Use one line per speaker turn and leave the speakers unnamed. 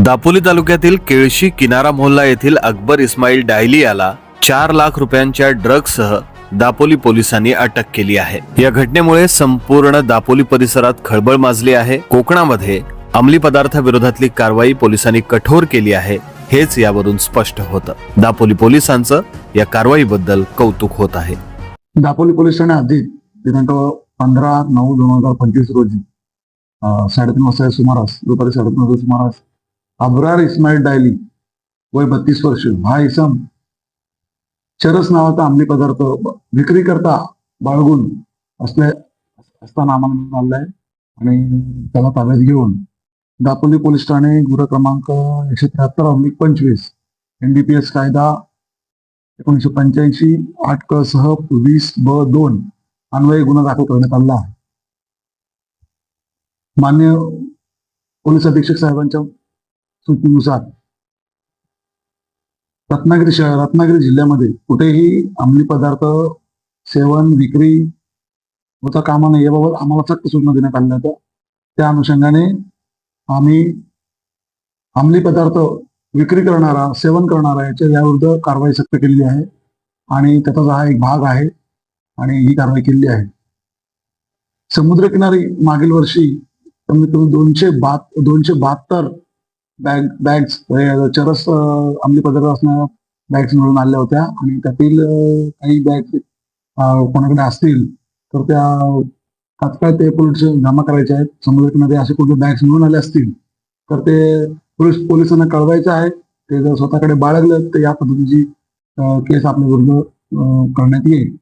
दापोली तालुक्यातील केळशी किनारा मोहल्ला येथील अकबर इस्माईल डायली याला चार लाख रुपयांच्या ड्रग्ससह दापोली पोलिसांनी अटक केली आहे. या घटनेमुळे संपूर्ण दापोली परिसरात खळबळ माजली आहे. कोकणामध्ये अंमली पदार्थाविरोधातली कारवाई पोलिसांनी कठोर केली आहे हेच यावरून स्पष्ट होतं. दापोली पोलिसांचं या कारवाईबद्दल कौतुक होत आहे.
दापोली पोलिसांनी आधी दिनांक पंधरा नऊ दोन हजार पंचवीस रोजी साडेतीन वाजता सुमारास दुपारी साडेतीन वाजता सुमारास अब्रार इस्माईल डायली वय बत्तीस वर्ष हा इसम चरस नावाचा अंमली पदार्थ विक्री करता बाळगून असले असताना आम्हाला आलाय आणि त्याला ताब्यात घेऊन दापोली पोलीस ठाणे गुन्हा क्रमांक एकशे त्र्याहत्तर अंमली पंचवीस एनडीपीएस कायदा एकोणीसशे पंच्याऐंशी आठ क सह वीस ब दोन अन्वये गुन्हा दाखल करण्यात आला आहे. मान्य पोलीस अधीक्षक साहेबांच्या सूचनेनुसार रत्नागिरी शहर रत्नागिरी जिल्ह्यामध्ये कुठेही अंमली पदार्थ सेवन विक्री होता कामा नाही याबाबत आम्हाला सक्त सूचना देण्यात आल्या होत्या. त्या अनुषंगाने आम्ही अंमली पदार्थ विक्री करणारा सेवन करणारा याच्या याविरुद्ध कारवाई सक्त केलेली आहे आणि त्याचा हा एक भाग आहे आणि ही कारवाई केलेली आहे. समुद्रकिनारी मागील वर्षी कमीत कमी दोनशे बात दोनशे बहात्तर बॅग बॅग्स चरस अंमली पदार्थ असणाऱ्या बॅग्स मिळून आल्या होत्या. आणि त्यातील काही बॅग कोणाकडे असतील तर त्या तात्काळ ते पोलीस जमा करायचे आहेत. समुद्रकिनारी असे कुठले बॅग्स मिळून आले असतील तर ते पोलीस पोलिसांना कळवायचं आहे. ते जर स्वतःकडे बाळगलं तर या पद्धतीची केस आपल्या विरुद्ध करण्यात येईल.